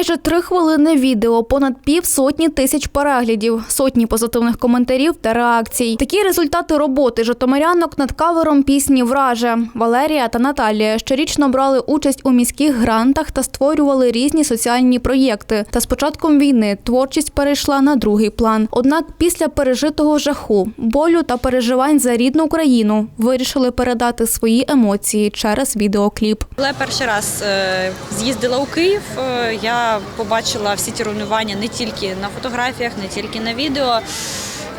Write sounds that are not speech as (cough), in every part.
Майже три хвилини відео, понад пів сотні тисяч переглядів, сотні позитивних коментарів та реакцій. Такі результати роботи житомирянок над кавером пісні Враже Валерія та Наталія щорічно брали участь у міських грантах та створювали різні соціальні проєкти. Та з початком війни творчість перейшла на другий план. Однак після пережитого жаху, болю та переживань за рідну країну вирішили передати свої емоції через відеокліп. Я перший раз е, з'їздила у Київ, е, я побачила всі ті руйнування не тільки на фотографіях, не тільки на відео.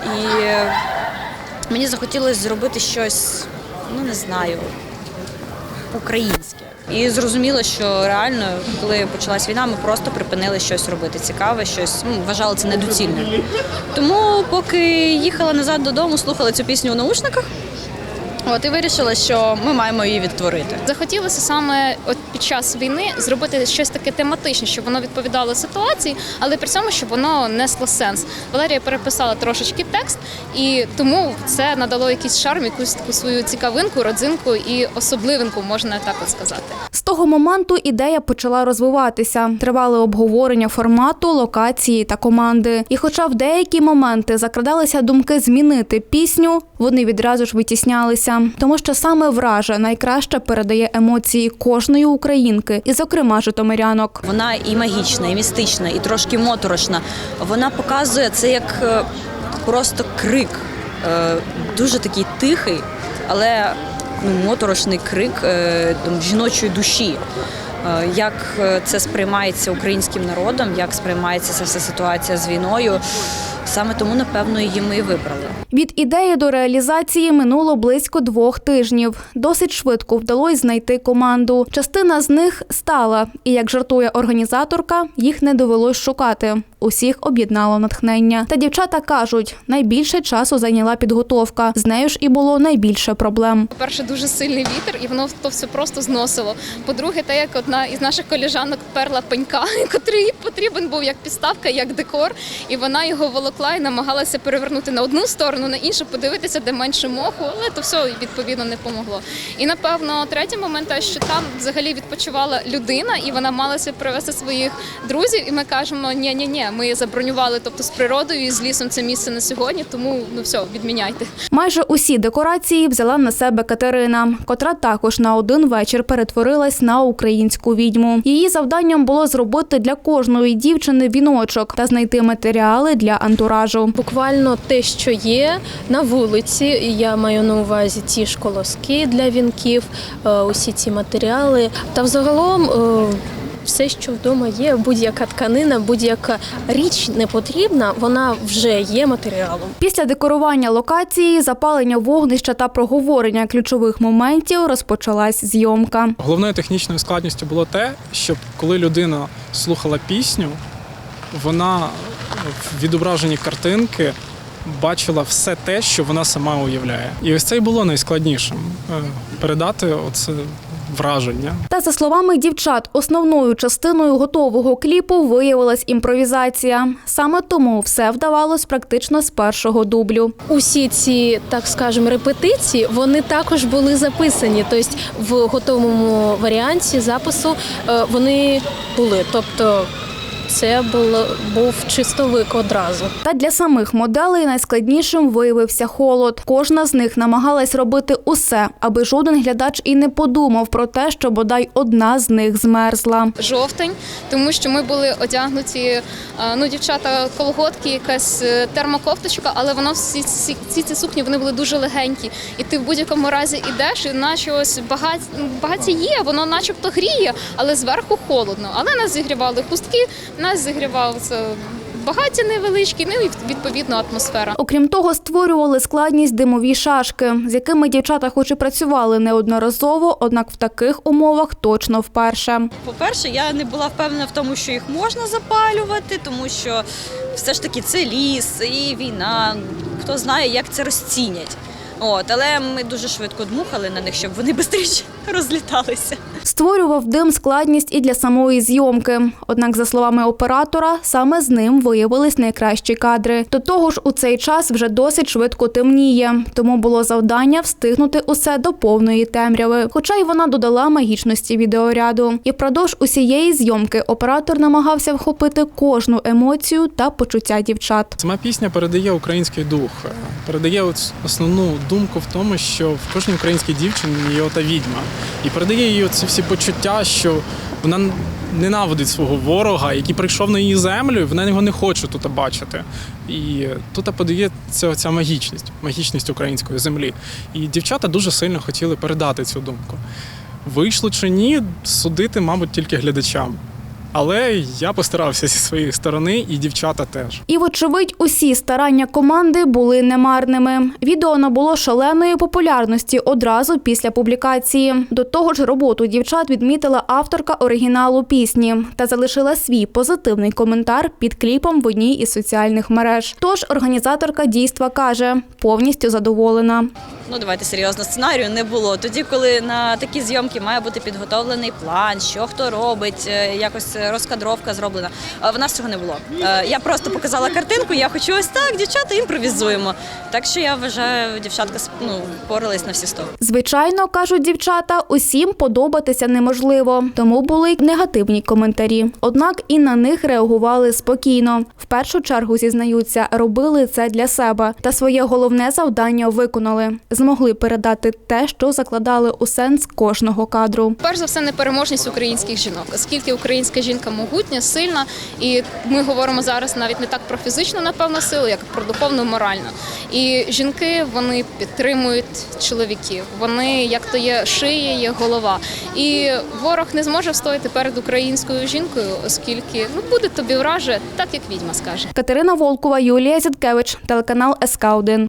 І е, мені захотілося зробити щось, ну не знаю, українське. І зрозуміло, що реально, коли почалась війна, ми просто припинили щось робити цікаве, щось ну, вважали це недоцільним. Тому, поки їхала назад додому, слухала цю пісню у наушниках. От і вирішила, що ми маємо її відтворити. Захотілося саме от під час війни зробити щось таке тематичне, щоб воно відповідало ситуації, але при цьому щоб воно несло сенс. Валерія переписала трошечки текст, і тому це надало якийсь шарм, якусь таку свою цікавинку, родзинку і особливинку, можна так от сказати. З того моменту ідея почала розвиватися. Тривали обговорення формату, локації та команди. І хоча в деякі моменти закрадалися думки змінити пісню, вони відразу ж витіснялися, тому що саме враже найкраще передає емоції кожної українки, і, зокрема, житомирянок. Вона і магічна, і містична, і трошки моторошна. Вона показує це як е, просто крик, е, дуже такий тихий, але ну, моторошний крик е, жіночої душі. Як це сприймається українським народом, як сприймається ця вся ситуація з війною. Саме тому, напевно, її ми і вибрали. Від ідеї до реалізації минуло близько двох тижнів. Досить швидко вдалося знайти команду. Частина з них стала, і як жартує організаторка, їх не довелось шукати. Усіх об'єднало натхнення. Та дівчата кажуть, найбільше часу зайняла підготовка. З нею ж і було найбільше проблем. По-перше, дуже сильний вітер, і воно то все просто зносило. По-друге, те, як одна із наших коліжанок перла пенька, (laughs) котрий потрібен був як підставка, як декор, і вона його волокла і намагалася перевернути на одну сторону, на іншу, подивитися, де менше моху, але то все відповідно не помогло. І напевно, третій момент, те, що там взагалі відпочивала людина, і вона малася привезти своїх друзів. І ми кажемо, ні, ні, ні, ми забронювали, тобто з природою і з лісом це місце на сьогодні, тому ну все, відміняйте. Майже усі декорації взяла на себе Катерина, котра також на один вечір перетворилась на українську відьму. Її завданням було зробити для кожної дівчини віночок та знайти матеріали для антуражу. Буквально те, що є на вулиці. Я маю на увазі ті ж колоски для вінків, е, усі ці матеріали. Та взагалом. Все, що вдома є, будь-яка тканина, будь-яка річ не потрібна, вона вже є матеріалом. Після декорування локації, запалення вогнища та проговорення ключових моментів розпочалась зйомка. Головною технічною складністю було те, щоб коли людина слухала пісню, вона в відображенні картинки бачила все те, що вона сама уявляє. І ось це й було найскладнішим е, передати оце враження. Та за словами дівчат, основною частиною готового кліпу виявилась імпровізація. Саме тому все вдавалось практично з першого дублю. Усі ці, так скажемо, репетиції вони також були записані. Тобто в готовому варіанті запису е, вони були. Тобто це було був чистовик одразу. Та для самих моделей найскладнішим виявився холод. Кожна з них намагалась робити усе, аби жоден глядач і не подумав про те, що бодай одна з них змерзла. жовтень, тому що ми були одягнуті, е, ну, дівчата, колготки, якась е, термокофточка, але воно всі ці, ці, ці сукні вони були дуже легенькі. І ти в будь-якому разі йдеш, і наче ось багать, багаття є, воно начебто гріє, але зверху холодно. Але нас зігрівали хустки, нас зігрівав це багаття невеличкі, ну і відповідно атмосфера. Окрім того, створювали складність димові шашки, з якими дівчата хоч і працювали неодноразово, однак в таких умовах точно вперше. По-перше, я не була впевнена в тому, що їх можна запалювати, тому що все ж таки це ліс і війна. Хто знає, як це розцінять. От, але ми дуже швидко дмухали на них, щоб вони (laughs) швидше розліталися. Створював дим складність і для самої зйомки. Однак, за словами оператора, саме з ним виявились найкращі кадри. До того ж, у цей час вже досить швидко темніє, тому було завдання встигнути усе до повної темряви. Хоча й вона додала магічності відеоряду. І впродовж усієї зйомки оператор намагався вхопити кожну емоцію та почуття дівчат. Сама пісня передає український дух, передає основну думку в тому, що в кожній українській дівчині є ота відьма, і передає їй ці всі почуття, що вона ненавидить свого ворога, який прийшов на її землю, і вона його не хоче тут бачити. І тут подається ця магічність, магічність української землі. І дівчата дуже сильно хотіли передати цю думку. Вийшло чи ні, судити, мабуть, тільки глядачам. Але я постарався зі своєї сторони, і дівчата теж. І, вочевидь, усі старання команди були немарними. Відео набуло шаленої популярності одразу після публікації. До того ж, роботу дівчат відмітила авторка оригіналу пісні та залишила свій позитивний коментар під кліпом в одній із соціальних мереж. Тож організаторка дійства каже, повністю задоволена. Ну давайте серйозно, сценарію не було. Тоді, коли на такі зйомки має бути підготовлений план, що хто робить, е, якось розкадровка зроблена. А в нас цього не було. Е, Я просто показала картинку, я хочу ось так, дівчата імпровізуємо. Так що я вважаю, дівчатка ну, впорались на всі сто. Звичайно, кажуть дівчата, усім подобатися неможливо, тому були й негативні коментарі. Однак і на них реагували спокійно. В першу чергу зізнаються, робили це для себе та своє головне завдання виконали. Змогли передати те, що закладали у сенс кожного кадру. Перш за все, непереможність українських жінок, оскільки українська жінка могутня, сильна, і ми говоримо зараз навіть не так про фізичну, напевно, силу, як про духовну, моральну. І жінки вони підтримують чоловіків. Вони як то є шия, є голова. І ворог не зможе встояти перед українською жінкою, оскільки ну буде тобі враже, так як відьма скаже. Катерина Волкова, Юлія Зіткевич, телеканал СК 1